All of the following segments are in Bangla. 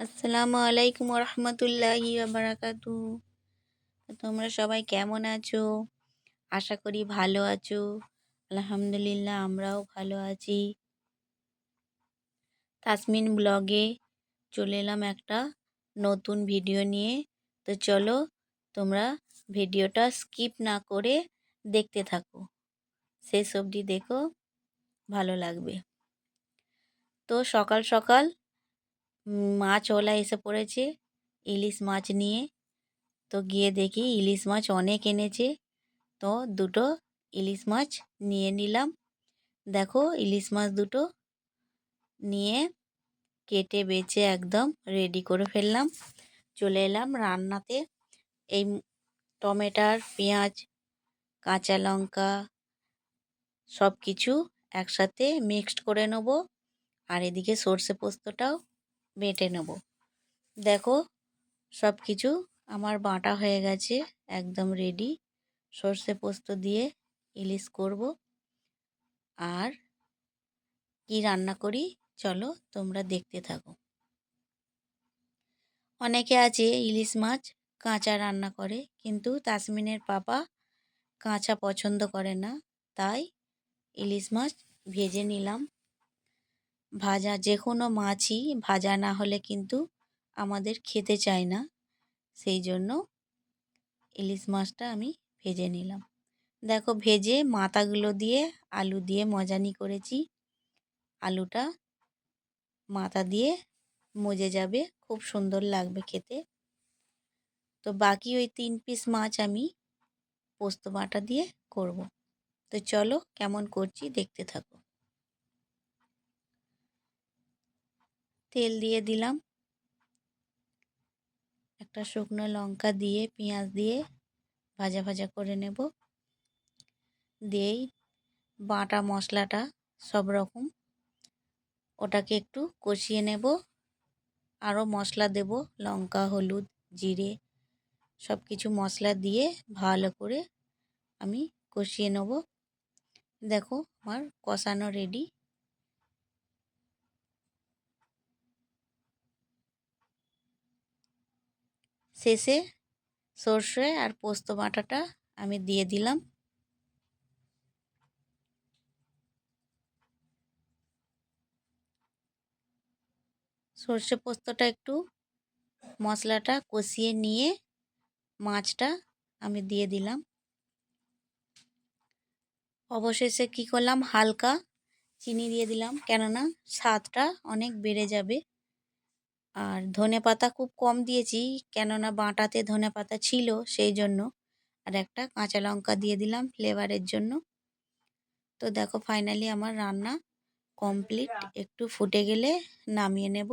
আসসালামু আলাইকুম রহমতুল্লাহি বারাকাতু তোমরা সবাই কেমন আছো? আশা করি ভালো আছো। আলহামদুলিল্লাহ, আমরাও ভালো আছি। তাসমিন ব্লগে চলে এলাম একটা নতুন ভিডিও নিয়ে। তো চলো, তোমরা ভিডিওটা স্কিপ না করে দেখতে থাকো। শেষ অবধি দেখো, ভালো লাগবে। তো সকাল সকাল মাছওয়ালা এসে পড়েছে, ইলিশ মাছ নিয়ে। তো গিয়ে দেখি ইলিশ মাছ অনেক এনেছে। তো দুটো ইলিশ মাছ নিয়ে নিলাম। দেখো ইলিশ মাছ দুটো নিয়ে কেটে, বেছে একদম রেডি করে ফেললাম। চলে এলাম রান্নাতে। এই টমেটার, পেঁয়াজ, কাঁচা লঙ্কা সব কিছু একসাথে মিক্সড করে নেব। আর এদিকে সর্ষে পোস্তটাও বেটে নেব। দেখো সব কিছু আমার বাটা হয়ে গেছে, একদম রেডি সর্ষে পোস্ত দিয়ে ইলিশ করব। আর কি রান্না করি, চলো তোমরা দেখতে থাকো। অনেকে আছে ইলিশ মাছ কাঁচা রান্না করে, কিন্তু তাসমিনের পাপা কাঁচা পছন্দ করে না, তাই ইলিশ মাছ ভেজে নিলাম। ভাজা যে কোনো মাছই ভাজা না হলে কিন্তু আমাদের খেতে চায় না। সেই জন্য ইলিশ মাছটা আমি ভেজে নিলাম। দেখো ভেজে মাথাগুলো দিয়ে আলু দিয়ে মজানি করেছি। আলুটা মাথা দিয়ে মজে যাবে, খুব সুন্দর লাগবে খেতে। তো বাকি ওই তিন পিস মাছ আমি পোস্ত বাটা দিয়ে করব। তো চলো কেমন করছি দেখতে থাকো। তেল দিয়ে দিলাম। একটা শুকনো লঙ্কা দিয়ে, পেঁয়াজ দিয়ে ভাজা ভাজা করে নেব। দিয়েই বাটা মশলাটা সব রকম। ওটাকে একটু কষিয়ে নেব। আরও মশলা দেব, লঙ্কা, হলুদ, জিরে সব কিছু মশলা দিয়ে ভালো করে আমি কষিয়ে নেব। দেখো, আমার কষানো রেডি শেষে সর্ষে আর পোস্ত বাটাটা আমি দিয়ে দিলাম। সর্ষে পোস্তটা একটু মশলাটা কষিয়ে নিয়ে মাছটা আমি দিয়ে দিলাম। অবশেষে কি করলাম? হালকা চিনি দিয়ে দিলাম। কেননা স্বাদটা অনেক বেড়ে যাবে। আর ধনে পাতা খুব কম দিয়েছি কেননা বাটাতে ধনে পাতা ছিল সেই জন্য। আর একটা কাঁচা লঙ্কা দিয়ে দিলাম ফ্লেভারের জন্য। তো দেখো ফাইনালি আমার রান্না কমপ্লিট একটু ফুটে গেলে নামিয়ে নেব।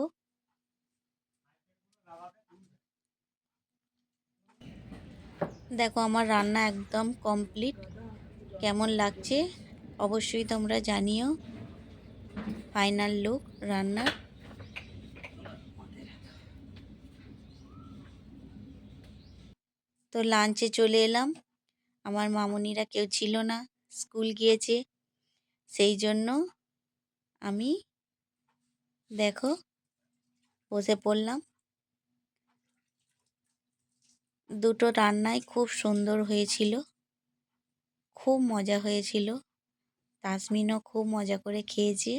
দেখো আমার রান্না একদম কমপ্লিট কেমন লাগছে? অবশ্যই তোমরা জানিও। ফাইনাল লুক রান্নার তো লাঞ্চে চলে এলাম। আমার মামনিরা কেউ ছিল না স্কুল গিয়েছে। সেই জন্য আমি দেখো বসে পড়লাম। দুটো রান্নাই খুব সুন্দর হয়েছিল। খুব মজা হয়েছিল। তাসমিনও খুব মজা করে খেয়েছে।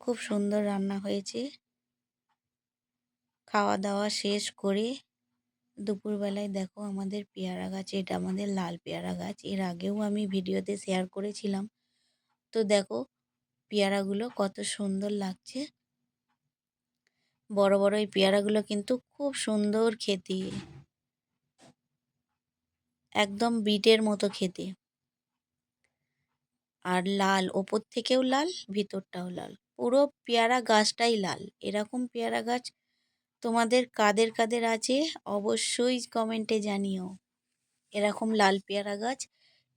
খুব সুন্দর রান্না হয়েছে। খাওয়া দাওয়া শেষ করে দুপুরবেলায় দেখো আমাদের পেয়ারা গাছ, এটা আমাদের লাল পেয়ারা গাছ। এর আগেও আমি ভিডিওতে শেয়ার করেছিলাম। তো দেখো পেয়ারাগুলো কত সুন্দর লাগছে। বড় বড় এই পেয়ারাগুলো কিন্তু খুব সুন্দর খেতে। একদম বিটের মতো খেতে। আর লাল, ওপর থেকেও লাল, ভিতরটাও লাল। পুরো পেয়ারা গাছটাই লাল। এরকম পেয়ারা গাছ তোমাদের কাদের কাদের আছে অবশ্যই কমেন্টে জানিও। এরকম লাল পেয়ারা গাছ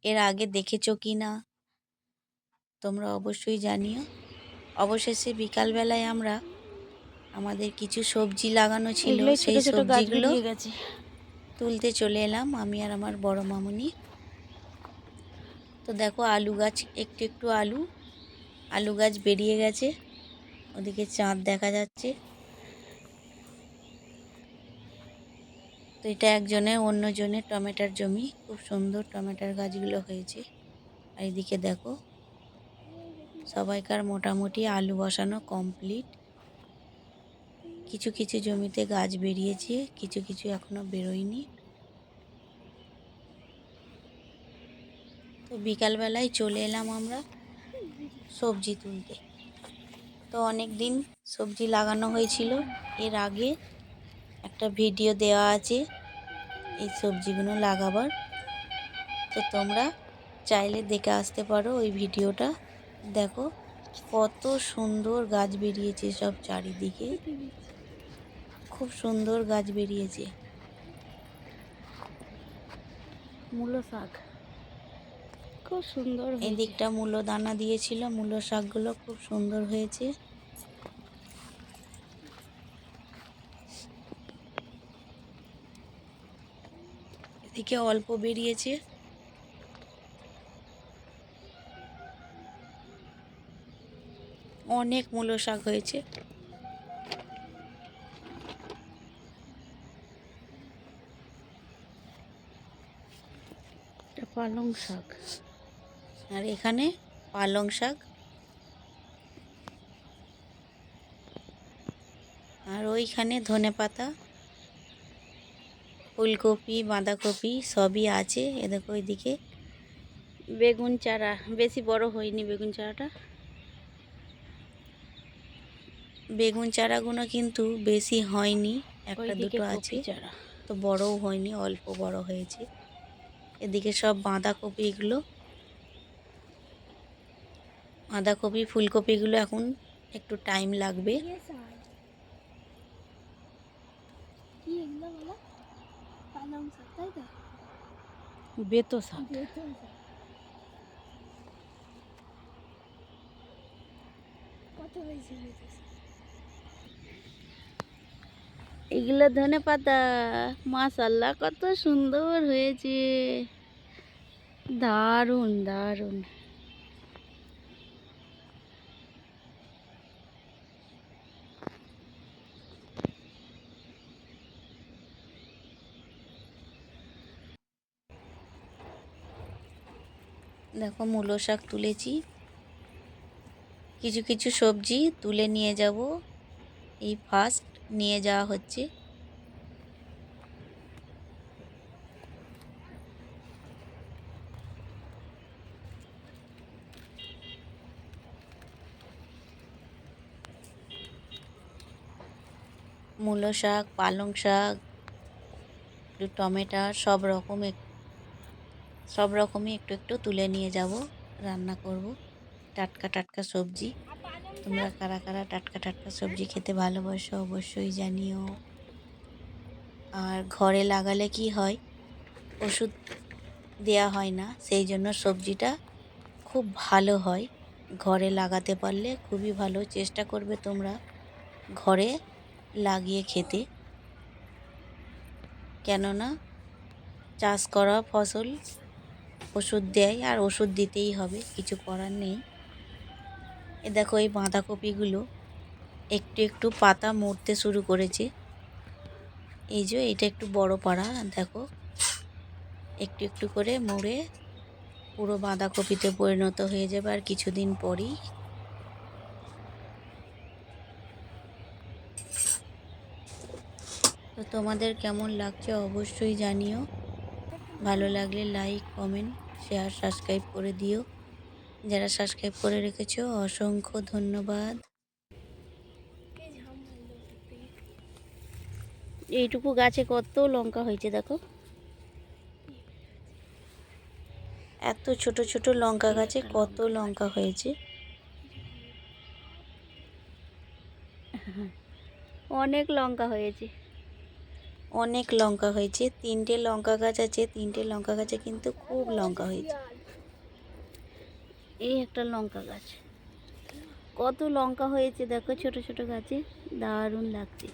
এর আগে দেখেছ কি না? তোমরা অবশ্যই জানিও। অবশেষে বিকালবেলায় আমরা আমাদের কিছু সবজি লাগানো ছিল সেই সবজিগুলো তুলতে চলে এলাম আমি আর আমার বড় মামুনি। তো দেখো আলু গাছ একটু একটু আলু আলু গাছ বেরিয়ে গেছে। ওদিকে চাঁদ দেখা যাচ্ছে। তো এটা একজনের অন্যজনের টমেটোর জমি। খুব সুন্দর টমেটোর গাছগুলো হয়েছে। আর এদিকে দেখো, সবাইকার মোটামুটি আলু বসানো কমপ্লিট কিছু কিছু জমিতে গাছ বেরিয়েছে, কিছু কিছু এখনও বেরোয়নি। তো বিকালবেলায় চলে এলাম আমরা সবজি তুলতে। তো অনেক দিন সবজি লাগানো হয়েছিল, এর আগে একটা ভিডিও দেওয়া আছে এই সবজিগুলো লাগাবার। তো তোমরা চাইলে দেখে আসতে পারো ওই ভিডিওটা। দেখো কত সুন্দর গাছ বেরিয়েছে সব চারিদিকে। খুব সুন্দর গাছ বেরিয়েছে। মূলো শাক। খুব সুন্দর এদিকটা। মূলো দানা দিয়েছিল মূলো শাকগুলো খুব সুন্দর হয়েছে। এদিকে অল্প বেরিয়েছে। অনেক মূলো শাক হয়েছে। পালং শাক। আর এখানে পালং শাক। আর ওইখানে ধনে পাতা ফুলকপি বাঁধাকপি সবই আছে। এ দেখো ওইদিকে বেগুন চারা বেশি বড় হয়নি বেগুন চারাটা। বেগুন চারাগুলো কিন্তু বেশি হয়নি একটা দুটো আছে। তো বড়ও হয়নি অল্প বড় হয়েছে। এদিকে সব বাঁধাকপি এগুলো বাঁধাকপি ফুলকপিগুলো এখন একটু টাইম লাগবে কি এগুলো বলো পালং শাক তাই তো? বেতো শাক কত হয়েছে এগুলো ধনে পাতা। মাশাল্লাহ কত সুন্দর হয়েছে। দারুণ দারুণ। দেখো মূলো শাক তুলেছি। কিছু কিছু সবজি তুলে নিয়ে যাব। এই ফার্স্ট নিয়ে যাওয়া হচ্ছে। মূলো শাক, পালং শাক, একটু টমেটো, সব রকম এক- সব রকমই একটু একটু তুলে নিয়ে যাব, রান্না করব। টাটকা টাটকা সবজি। তোমরা কারা কারা টাটকা টাটকা সবজি খেতে ভালোবাসো অবশ্যই জানিও। আর ঘরে লাগালে কি হয়, ওষুধ দেয়া হয় না, সেই জন্য সবজিটা খুব ভালো হয়। ঘরে লাগাতে পারলে খুবই ভালো, চেষ্টা করবে তোমরা ঘরে লাগিয়ে খেতে। কেননা চাষ করা ফসল ওষুধ দেয় আর ওষুধ দিতেই হবে, কিছু করার নেই। এ দেখো এই বাঁধাকপিগুলো, একটু একটু পাতা মরতে শুরু করেছে। এই যে এটা একটু বড় পাড়া, দেখো। একটু একটু করে মরে পুরো বাঁধাকপিতে পরিণত হয়ে যাবে আর কিছুদিন পরই। তো তোমাদের কেমন লাগছে অবশ্যই জানিও। ভালো লাগলে লাইক কমেন্ট শেয়ার সাবস্ক্রাইব করে দিও। যারা সাবস্ক্রাইব করে রেখেছো, অসংখ্য ধন্যবাদ। এইটুকু গাছে কত লঙ্কা হয়েছে দেখো? এত ছোট ছোট লঙ্কা গাছে কত লঙ্কা হয়েছে? অনেক লঙ্কা হয়েছে। অনেক লঙ্কা হয়েছে। তিনটে লঙ্কা গাছ আছে তিনটে লঙ্কা গাছে কিন্তু খুব লঙ্কা হয়েছে। এই একটা লঙ্কা গাছ। কত লঙ্কা হয়েছে দেখো ছোট ছোট গাছে। দারুণ লাগছে।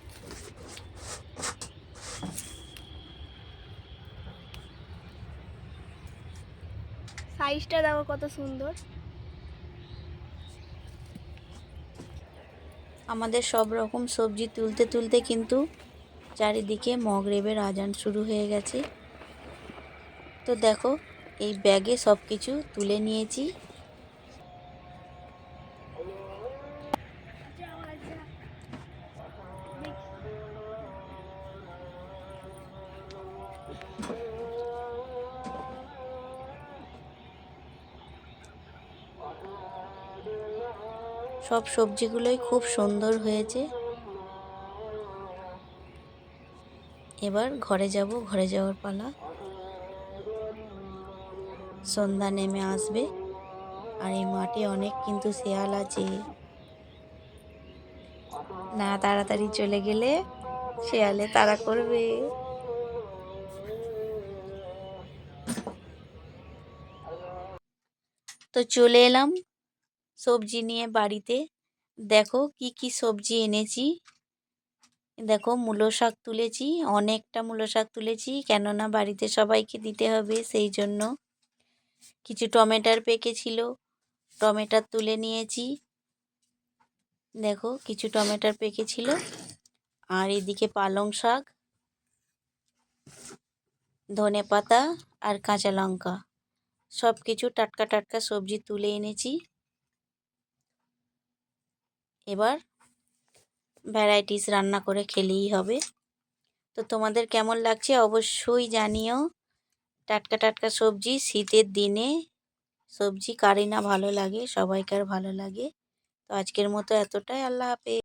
সাইজটা দেখো কত সুন্দর। আমাদের সব রকম সবজি তুলতে তুলতে কিন্তু চারিদিকে মগরেবের আজান শুরু হয়ে গেছে। তো দেখো, এই ব্যাগে সব কিছু তুলে নিয়েছি। সব সবজিগুলোই খুব সুন্দর হয়েছে। এবার ঘরে যাব, ঘরে যাওয়ার পালা। সন্ধ্যা নেমে আসবে। আর এই মাঠে অনেক কিন্তু শেয়াল আছে। না, তাড়াতাড়ি চলে গেলে শেয়ালে তাড়া করবে। তো চলে এলাম সবজি নিয়ে বাড়িতে। দেখো কি কি সবজি এনেছি। দেখো মূলো শাক তুলেছি, অনেকটা মূলো শাক তুলেছি, কেননা বাড়িতে সবাইকে দিতে হবে সেই জন্য। কিছু টমেটার পেকেছিল টমেটার তুলে নিয়েছি। দেখো কিছু টমেটার পেকেছিল আর এদিকে পালং শাক, ধনে পাতা আর কাঁচা লঙ্কা। সব কিছু টাটকা টাটকা সবজি তুলে এনেছি। এবার ভ্যারাইটিস রান্না করে খেলেই হবে। তো তোমাদের কেমন লাগছে অবশ্যই জানিও। টাটকা টাটকা সবজি, শীতের দিনে সবজি কারি না ভালো লাগে, সবাইকার ভালো লাগে। তো আজকের মতো এতটাই, আল্লাহ হাফেজ।